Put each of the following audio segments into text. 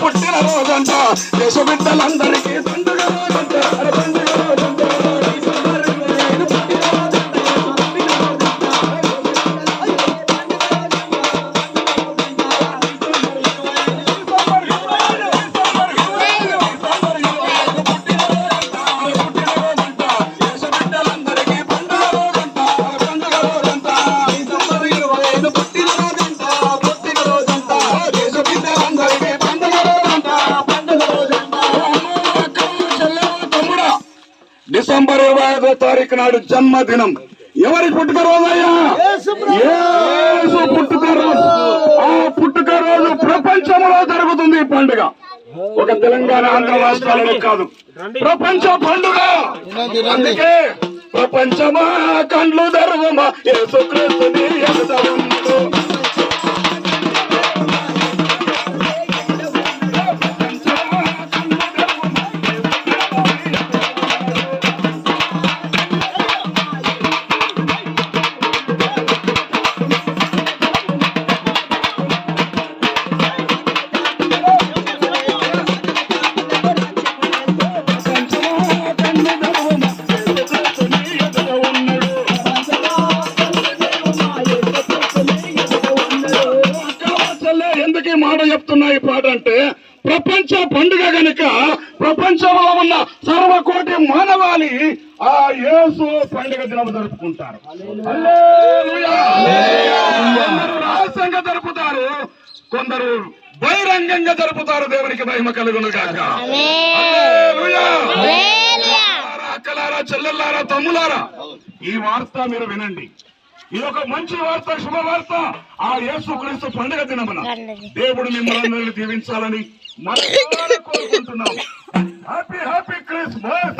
పుట్టిన రోజంట దేశ బిడ్డలందరికీ పండుగ రోజంట డిసెంబర్ ఇరవై ఐదో తారీఖు నాడు జన్మదినం. ఎవరి పుట్టుక రోజయ్యా? యేసు పుట్టుక ఆ పుట్టుక రోజు ప్రపంచంలో జరుగుతుంది ఈ పండుగ. ఒక తెలంగాణ ఆంధ్ర రాష్ట్రాలలో కాదు. ప్రపంచ పండుగ. అందుకే ప్రపంచమా కండ్లు ధర్మమా యేసుక్రీస్తుని ఎందుకు ఈ మాట చెప్తున్నా ఈ పాట అంటే ప్రపంచ పండుగ గనుక ప్రపంచంలో ఉన్న సర్వకోటి మానవాళి ఆ యేసు పండుగ దినం జరుపుకుంటారు. రహస్యంగా జరుపుతారు కొందరు బహిరంగంగా జరుపుతారు దేవునికి మహిమ కలుగును. అక్కలారా, అక్కలారా చెల్లెల్లారా తమ్ములారా ఈ వార్త మీరు వినండి. ఇది ఒక మంచి వార్త శుభవార్త ఆ యేసు క్రీస్తు పండుగ దినమున దేవుడు మిమ్మల్ని దీవించాలని మనసారా కోరుకుంటున్నాం. Happy Christmas!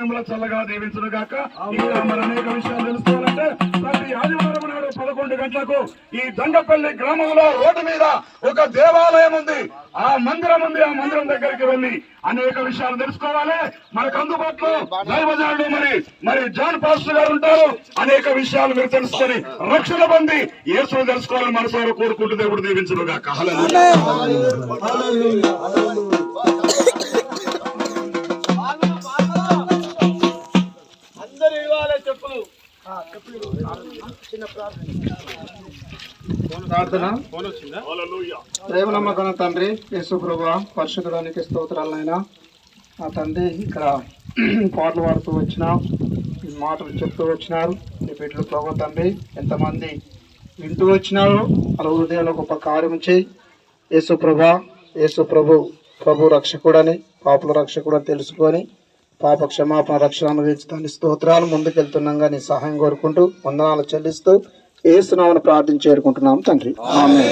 మిమ్మల్ని చల్లగా దీవించను గాక ఇంకా మరి అనేక విషయాలు తెలుసుకోవాలంటే ప్రతి ఆదివారం నాడు పదకొండు గంటలకు ఈ దండపల్లి గ్రామంలో రోడ్డు మీద ఒక దేవాలయం ఉంది. ఆ మందిరం ఉంది. ఆ మందిరం దగ్గరికి వెళ్ళి అనేక విషయాలు తెలుసుకోవాలి. మనకు అందుబాటులో దైవజనుడు మరి మరి జాన్ పాస్టర్ గారు ఉంటారు. అనేక విషయాలు మీరు తెలుసుకొని రక్షణ పొంది యేసును తెలుసుకోవాలని మనసారా కోరుకుంటూ దేవుడు దీవించను గాక హలో ప్రార్థన. హల్లెలూయా. ప్రేమ నమ్మకం తండ్రి యేసు ప్రభు పరిశుద్ధడానికి స్తోత్రాలైనా ఆ తండ్రి ఇక్కడ పాటలు పాడుతూ వచ్చిన మాటలు చెప్తూ వచ్చినారు. నీ బిడ్డలు ప్రభు తండ్రి ఎంతమంది వింటూ వచ్చినారు అలా హృదయంలో గొప్ప కార్యం చేయి. యేసు ప్రభ యేసు ప్రభు ప్రభు రక్షకుడని పాపుల రక్షకుడని తెలుసుకొని పాప క్షమాపణ రక్షణ అనుభవించడానికి స్తోత్రాలు ముందుకెళ్తున్నాగా నీ సహాయం కోరుకుంటూ వందనాలు చెల్లిస్తూ ఏసునామని ప్రార్థన చేరుకుంటున్నాం తండ్రి. ఆమె